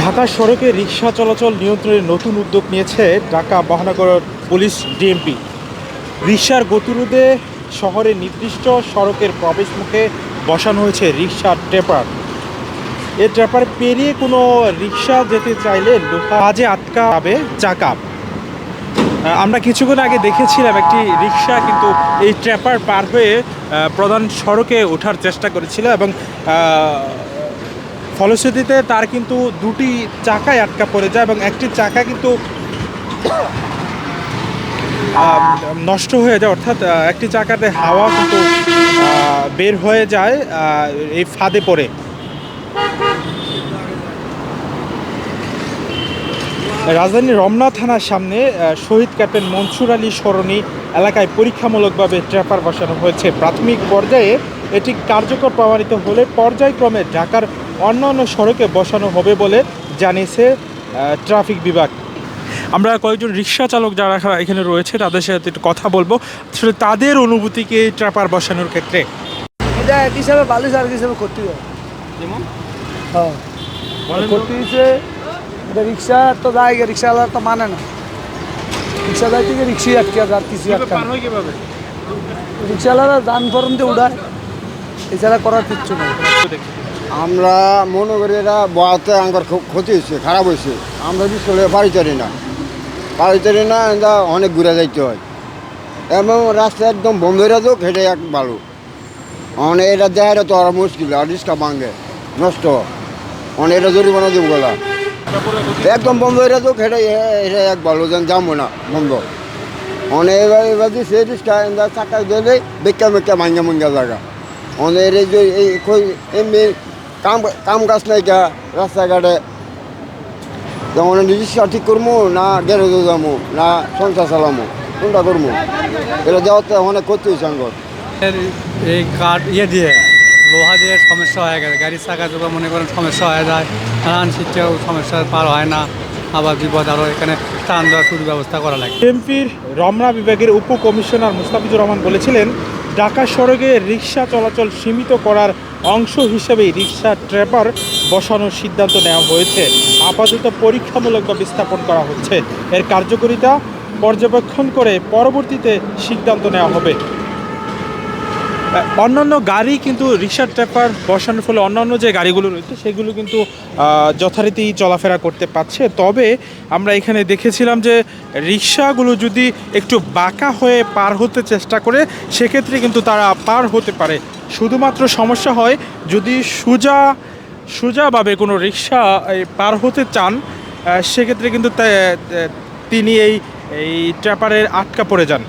ঢাকা সড়কে রিক্সা চলাচল নিয়ন্ত্রণে নতুন উদ্যোগ নিয়েছে ঢাকা মহানগর পুলিশ ডিএমপি। রিক্সার গতিরোধে শহরের নির্দিষ্ট সড়কের প্রবেশমুখে বসানো হয়েছে রিক্সা ট্রেপার। এ ট্রেপার পেরিয়ে কোনো রিক্সা যেতে চাইলে কাজে আটকা যাবে চাকা। আমরা কিছুক্ষণ আগে দেখেছিলাম একটি রিক্সা কিন্তু এই ট্র্যাপার পার হয়ে প্রধান সড়কে ওঠার চেষ্টা করেছিল এবং ফলশ্রুতিতে তার কিন্তু দুটি চাকায় আটকা পড়ে যায় এবং একটি চাকা কিন্তু নষ্ট হয়ে যায়। অর্থাৎ একটি চাকাতে হাওয়া কিন্তু বের হয়ে যায় এই ফাঁদে পড়ে। রাজধানীর রমনা থানার সামনে শহীদ ক্যাপ্টেন মনসুর আলী সরণি এলাকায় পরীক্ষামূলকভাবে ট্র্যাপার বসানো হয়েছে। প্রাথমিক পর্যায়ে এটি কার্যকর প্রমাণিত হলে পর্যায়ক্রমে ঢাকার অন্যান্য সড়কে বসানো হবে বলে জানিয়েছে ট্রাফিক বিভাগ। আমরা কয়েকজন রিক্সা চালক যারা এখানে রয়েছে তাদের সাথে একটু কথা বলব। আসলে তাদের অনুভূতিকে ট্র্যাপার বসানোর ক্ষেত্রে? এটা এক হিসাবে ভালো সার্ভিস হিসাবে করতে হবে। যেমন? হ্যাঁ। করতে দিচ্ছে রিক্সা তো যায় রিক্সাওয়ালা তো মানে না। রিক্সা যায় থেকে রিক্সাই আটকে আর কিছু আটকে রিক্সাওয়ালারা যান ফরম দিয়ে উড়ায়। এছাড়া করার কিচ্ছু নেই। আমরা মনে করি এটা বয়াতে আমার খুব ক্ষতি হয়েছে খারাপ হয়েছে। আমরা বিশেষ করে বাড়ি চড়ি না। বাড়ি চড়ি না এটা অনেক ঘুরে যাইতে হয়। এবং রাস্তা একদম বন্ধ হয়ে যাক সেটাই এক ভালো মানে এটা দেয় তো আর মুশকিল আর রিক্সা ভাঙে নষ্ট। মানে এটা জরিমানা দিব গলা। একদম বন্ধ হয়ে যাক সেটাই এটা এক ভালো যেন যাব না, বন্ধ। সে চাকা বেকা এই যে, এই এমনি কাম কাম কাজ নাই কা রাস্তাঘাটে। যেমন রিক্সা ঠিক করব না গ্যারেজে যাব, না সংসার চালামো কোনটা করব এটা দেওয়াতে অনেক হয়েছে এই কাঠ ইয়ে দিয়ে। লোহা দিয়ে সমস্যা হয়ে গেছে, গাড়ির চাকা চোখা মনে করেন সমস্যা হয়ে যায় নানান শিক্ষাও সমস্যা পার হয় না, আবার বিপদ আরও এখানে টান দেওয়ার সুব্যবস্থা করা লাগে। এমপির রমনা বিভাগের উপ কমিশনার মুস্তাফিজুর রহমান বলেছিলেন, ঢাকা সড়কে রিক্সা চলাচল সীমিত করার অংশ হিসেবেই রিক্সা ট্র্যাপার বসানোর সিদ্ধান্ত নেওয়া হয়েছে। আপাতত পরীক্ষামূলকভাবে স্থাপন করা হচ্ছে। এর কার্যকারিতা পর্যবেক্ষণ করে পরবর্তীতে সিদ্ধান্ত নেওয়া হবে। অন্যান্য গাড়ি কিন্তু রিক্সা ট্র্যাপার বসানোর ফলে অন্যান্য যে গাড়িগুলো রয়েছে, সেগুলো কিন্তু যথারীতি চলাফেরা করতে পারছে। তবে আমরা এখানে দেখেছিলাম যে রিক্সাগুলো যদি একটু বাঁকা হয়ে পার হতে চেষ্টা করে, সেক্ষেত্রে কিন্তু তারা পার হতে পারে। শুধুমাত্র সমস্যা হয়, যদি সোজা, সোজাভাবে কোনো রিক্সা পার হতে চান সেক্ষেত্রে কিন্তু তিনি এই এই ট্র্যাপারের আটকা পড়ে যান।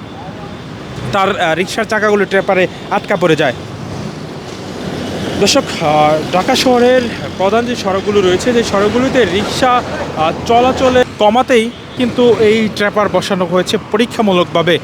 তার রিক্সার চাকাগুলো ট্রেপারে আটকা পড়ে যায়। দর্শক ঢাকা শহরের প্রধান যে সড়কগুলো রয়েছে যে সড়কগুলোতে রিক্সা চলাচলে কমাতেই কিন্তু এই ট্র্যাপার বসানো হয়েছে পরীক্ষামূলকভাবে।